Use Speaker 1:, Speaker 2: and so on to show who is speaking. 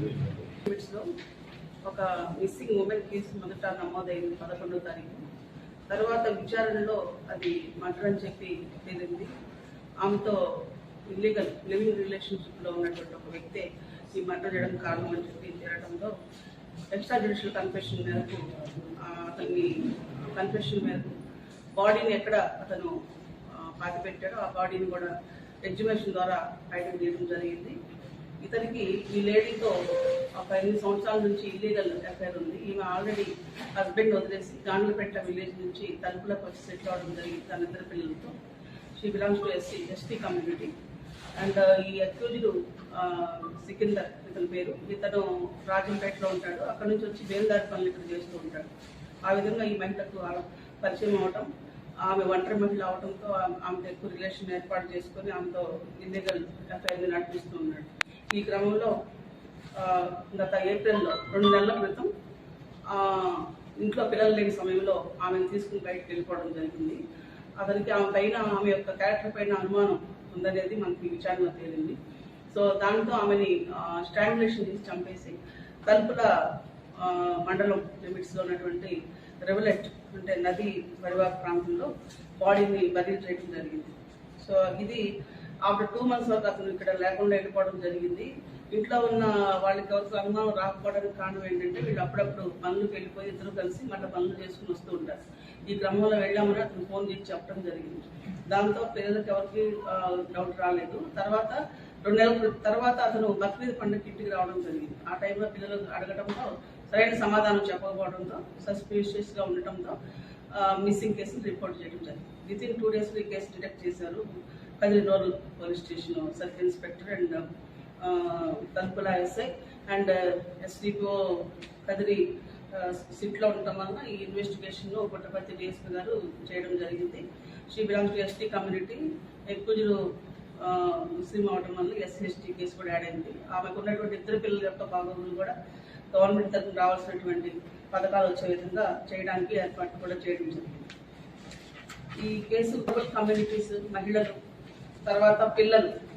Speaker 1: లో ఒక missing women case మొదట నమోదైంది పదకొండో తారీఖు. తర్వాత విచారణలో అది మర్డర్ అని చెప్పి తేలింది ఆమెతో ఇల్లీగల్ లివింగ్ రిలేషన్షిప్లో ఉన్నటువంటి ఒక వ్యక్తే ఈ మర్డర్ చేయడం కారణం అని చెప్పి తేలడంలో ఎక్స్ట్రా జ్యుడిషియల్ కన్ఫెషన్ మేరకు అతన్ని కన్ఫెషన్ మేరకు బాడీని ఎక్కడ అతను ఆ, పాతి పెట్టాడో ఆ బాడీని కూడా ఎగ్జిబిషన్ ద్వారా బయటకు తీయడం జరిగింది. ఇతనికి ఈ లేడీతో ఒక ఎనిమిది సంవత్సరాల నుంచి ఇల్లీగల్ అఫైర్ ఉంది. ఈమె ఆల్రెడీ హస్బెండ్ వదిలేసి గాండ్లపేట విలేజ్ నుంచి తలుపులకు వచ్చి సెటిల్ అవడం జరిగింది తన ఇద్దరు పిల్లలతో. She belongs to SC ST community and ఈ అక్యూజ్డ్ సికిందర్ ఇతని పేరు. ఇతను రాజంపేటలో ఉంటాడు. అక్కడ నుంచి వచ్చి బేల్దారి పనులు ఇక్కడ చేస్తూ ఉంటాడు. ఆ విధంగా ఈ మహిళకు పరిచయం అవటం ఆమె ఒంటరి మహిళ అవడంతో ఆమె- ఆమెతో ఎక్కువ రిలేషన్ ఏర్పాటు చేసుకొని ఆమెతో ఇల్లీగల్ అఫైర్ని నడిపిస్తూ ఉన్నాడు. ఈ క్రమంలో గత ఏప్రిల్లో రెండు నెలల క్రితం ఇంట్లో పిల్లలు లేని సమయంలో ఆమెను తీసుకుని బయటకు వెళ్ళిపోవడం జరిగింది. అతనికి ఆమె పైన ఆమె యొక్క క్యారెక్టర్ పైన అనుమానం ఉందనేది మనకి విచారణ తేలింది. సో దాంతో ఆమెని స్ట్రాంగులేషన్ చేసి చంపేసి తలుపుల మండలం లిమిట్స్లో ఉన్నటువంటి రెవలెట్ అంటే నది పరివాహక ప్రాంతంలో బాడీని బదిలీ చేయడం జరిగింది. సో ఇది ఆఫ్టర్ టూ మంత్స్ వరకు అతను ఇక్కడ లేకుండా వెళ్ళిపోవడం జరిగింది. ఇంట్లో ఉన్న వాళ్ళకి ఎవరికి అనుమానం రాకపోవడానికి కారణం ఏంటంటే వీళ్ళు అప్పుడప్పుడు పనులకు వెళ్ళిపోయి ఇద్దరు కలిసి మళ్ళీ పనులు చేసుకుని వస్తూ ఉంటారు. ఈ క్రమంలో వెళ్ళామని అతను ఫోన్ చేసి చెప్పడం జరిగింది. దాంతో పిల్లలకి ఎవరికి డౌట్ రాలేదు. తర్వాత రెండు నెలల తర్వాత అతను బక్రీద్ పండుగ ఇంటికి రావడం జరిగింది. ఆ టైంలో పిల్లలు అడగడంతో సరైన సమాధానం చెప్పకపోవడంతో సస్పీషియస్గా ఉండటంతో మిస్సింగ్ కేసులు రిపోర్ట్ చేయడం జరిగింది. విత్ ఇన్ టూ డేస్ ఈ కేసు డిటెక్ట్ చేశారు. Kadiri rural police station circle inspector and Talupula SI and SDPO Kadiri సిట్లో ఉండటం వలన ఈ ఇన్వెస్టిగేషన్ పుట్టపర్తి డిఎస్పీ గారు చేయడం జరిగింది. She belongs to ST community ఎక్కువ ముస్లిం అవడం వల్ల ఎస్సీ ఎస్టీ కేసు కూడా యాడ్ అయింది. ఆమెకు ఉన్నటువంటి ఇద్దరు పిల్లల యొక్క బాగోగులు కూడా గవర్నమెంట్ తరఫున రావాల్సినటువంటి పథకాలు వచ్చే విధంగా చేయడానికి ఏర్పాటు కూడా చేయడం జరిగింది. ఈ కేసు కమ్యూనిటీస్ మహిళలు తర్వాత పిల్లలు.